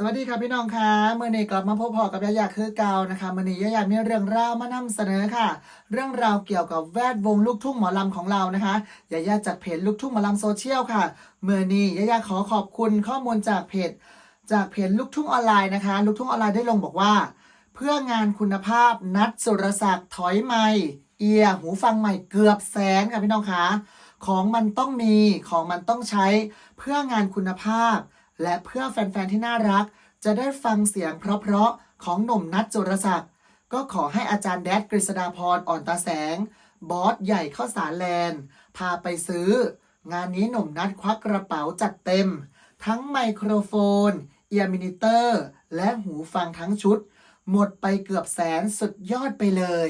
สวัสดีค่ะพี่น้องค่ะเมื่อนี้กลับมาพบพอกับยายาคือเก่านะคะเมื่อนี้ยายามีเรื่องราวมานำเสนอค่ะ เรื่องราวเกี่ยวกับแวดวงลูกทุ่งหมอลำของเรานะคะยายาจากเพจลูกทุ่งหมอลำโซเชียลค่ะเมื่อนี้ยายาขอขอบคุณข้อมูลจากเพจ จากเพจลูกทุ่งออนไลน์นะคะ ลูกทุ่งออนไลน์ได้ลงบอกว่า เพื่องานคุณภาพนัดสุรศักดิ์ถอยไม่เอียหูฟังใหม่เกือบแสนค่ะพี่น้องคะของมันต้องมีของมันต้องใช้เพื่องานคุณภาพ และเพื่อแฟนๆที่น่ารัก จะได้ฟังเสียงเพราะๆของหนุ่มนัทจุรศักดิ์ก็ขอให้อาจารย์แดดกฤษดาพรอ่อนตาแสง บอสใหญ่เข้าสารแลนด์พาไปซื้อ งานนี้หนุ่มนัทควักกระเป๋าจัดเต็ม ทั้งไมโครโฟน เอียร์มินิเตอร์ และหูฟังทั้งชุด หมดไปเกือบแสนสุดยอดไปเลย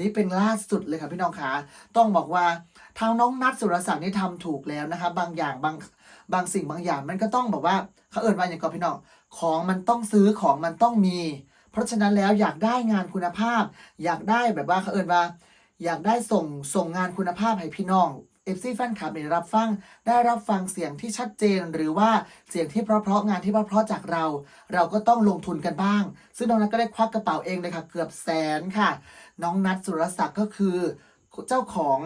นี่เป็นล่าสุดเลยค่ะพี่น้องคะต้องบอกว่าทางน้องนัทสุรศักดิ์นี่ทำถูกแล้วนะคะ บางอย่างบางบางสิ่งบางอย่างมันก็ต้องบอกว่าเขาเอิญว่าอย่างก่อนพี่น้องของมันต้องซื้อของมันต้องมี เพราะฉะนั้นแล้วอยากได้งานคุณภาพ อยากได้แบบว่าเขาเอิญว่า อยากได้ส่งส่งงานคุณภาพให้พี่น้อง เอฟซีแฟนคลับได้รับฟังได้รับฟังเสียงที่ชัดเจน หรือว่าเสียงที่เพราะๆงานที่เพราะๆจากเรา เราก็ต้องลงทุนกันบ้าง ซึ่งน้องนัทก็ได้ควักกระเป๋าเองเลยค่ะ เกือบแสนค่ะ น้องนัทสุรศักดิ์ก็คือเจ้าของ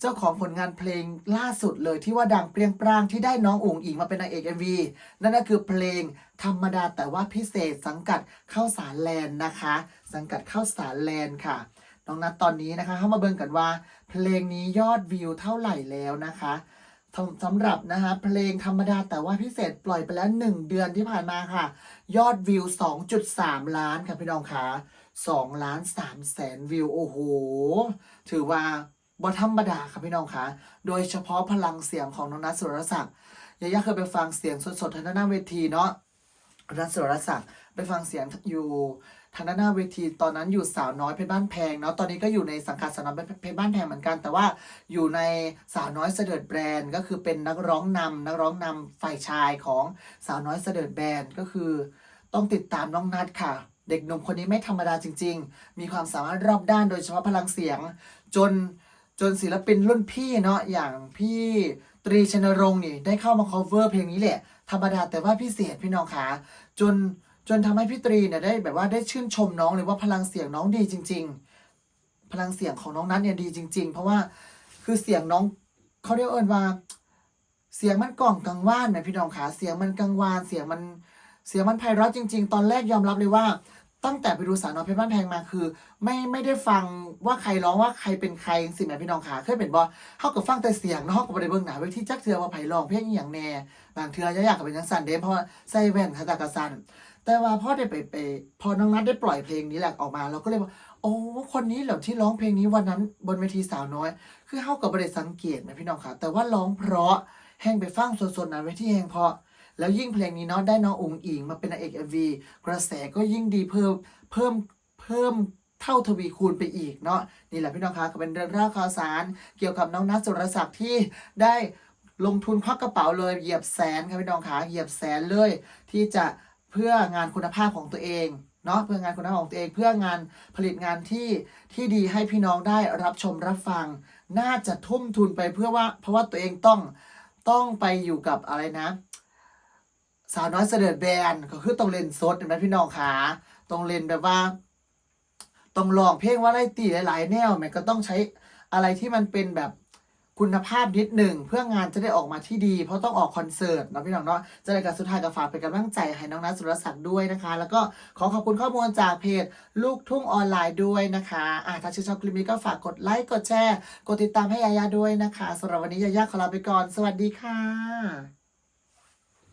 เจ้าของผลงานเพลงล่าสุดเลยที่ว่าดังเปรียงปร้างที่ได้น้องอุ๋งอิงมาเป็นนางเอก MV นั่นก็คือเพลงธรรมดาแต่ว่าพิเศษสังกัดเข้าสารแลนด์นะคะ สังกัดเข้าสารแลนด์ค่ะ น้องนัทตอนนี้นะคะเข้ามาเบิ่งกันว่า เพลงนี้ยอดวิวเท่าไหร่แล้วนะคะสำหรับนะคะเพลงธรรมดาแต่ว่าพิเศษปล่อยไปแล้ว 1 เดือนที่ผ่านมาค่ะ ยอดวิว 2.3 ล้านค่ะพี่น้องคะ2ล้าน3แสนวิวโอ้โห ถือว่าบ่ธรรมดาค่ะพี่น้องคะโดยเฉพาะพลังเสียงของน้องนัทสุรศักดิ์ยายาเคยไปฟังเสียงสดๆทางหน้าเวทีเนาะนัทสุรศักดิ์ไปฟังเสียงอยู่ ทางด้านหน้าเวทีตอนนั้นอยู่สาวน้อยเพชรบ้านแพงเนาะตอนนี้ก็อยู่ในสังกัดสาวน้อยเพชรบ้านแพงเหมือนกัน แต่ว่าอยู่ในสาวน้อยเสด็จแบรนด์ ก็คือเป็นนักร้องนำนักร้องนำฝ่ายชายของสาวน้อยเสด็จแบรนด์ก็คือ ต้องติดตามน้องนัทค่ะ เด็กหนุ่มคนนี้ไม่ธรรมดาจริง ๆ มีความสามารถรอบด้านโดยเฉพาะพลังเสียง จนจนศิลปินรุ่นพี่เนาะอย่างพี่ตรีชนรงค์นี่ได้เข้ามา cover เพลงนี้แหละธรรมดาแต่ว่าพิเศษพี่น้องคะจน จนทำให้พี่ตรีเนี่ยได้แบบว่าได้ชื่นชมน้องเลยว่าพลังเสียงน้องดีจริง ๆ พลังเสียงของน้องนัทเนี่ยดีจริง ๆ เพราะว่าคือเสียงน้องเขาเรียกเอิญว่า เสียงมันกล่องกังวานนะพี่น้องคะเสียงมันกังวาน เสียงมันเสียงมันไพเราะจริง ๆ ตอนแรกยอมรับเลยว่า ตั้งแต่ไปดูสาวน้อยเพชรบ้านแพงมาคือ ไม่ไม่ได้ฟังว่าใครร้องว่าใครเป็นใครสิแม่พี่น้องขาเคยเป็นบอเขาก็ฟังแต่เสียงเนาะเขาก็บ่ไปเบิ่งหนาเวที่จักเทือว่าไผร้องเพลงอย่างแน่บางเทืออยากกับเป็นจังสันเด้เพราะว่าใส่แว่นคาตากระสัน แต่ว่าพ่อได้ไปไปพอน้องนัทได้ปล่อยเพลงนี้แหละออกมา เราก็เลยว่าโอ้คนนี้เหรอที่ร้องเพลงนี้วันนั้นบนเวทีสาวน้อย คือเข้ากับบริสังเกตนะพี่น้องคะแต่ว่าร้องเพราะแห้งไปฟังสดๆนะเวทีแห้งเพราะแล้วยิ่งเพลงนี้เนาะได้น้องอุ๋งอิงมาเป็นนางเอกเอ็มวีกระแสก็ยิ่งดีเพิ่มเพิ่มเพิ่มเท่าทวีคูณไปอีกเนาะนี่แหละพี่น้องคะก็เป็นเรื่องราวข่าวสาร เกี่ยวกับน้องนัทสุรศักดิ์ที่ได้ลงทุนควักกระเป๋าเลยเหยียบแสนค่ะพี่น้องคะเหยียบแสนเลยที่จะ เพื่องานคุณภาพของตัวเองเนาะเพื่องานคุณภาพของตัวเอง เพื่องานผลิตงานที่ที่ดีให้พี่น้องได้รับชมรับฟัง น่าจะทุ่มทุนไปเพื่อว่า เพราะว่าตัวเองต้องต้องไปอยู่กับอะไรนะ สาวน้อยเสด็จแบนก็คือต้องเล่นสดเห็นไหมพี่น้องขาต้องเล่นแบบว่าต้องลองเพลงว่าไรตีหลาย ๆ แนวมันก็ต้องใช้อะไรที่มันเป็นแบบ คุณภาพนิดหนึ่งเพื่องานจะได้ออกมาที่ดี เพราะต้องออกคอนเสิร์ตเนาะพี่น้องเนาะจะได้การสุดท้ายกับฝากเป็นกำลังใจให้น้องนัทสุรศักดิ์ด้วยนะคะ แล้วก็ขอขอบคุณข้อมูลจากเพจลูกทุ่งออนไลน์ด้วยนะคะอะถ้าชื่นชอบคลิปนี้ก็ฝากกดไลค์กดแชร์ กดติดตามให้ยายาด้วยนะคะสำหรับวันนี้ยายาขอลาไปก่อน สวัสดีค่ะ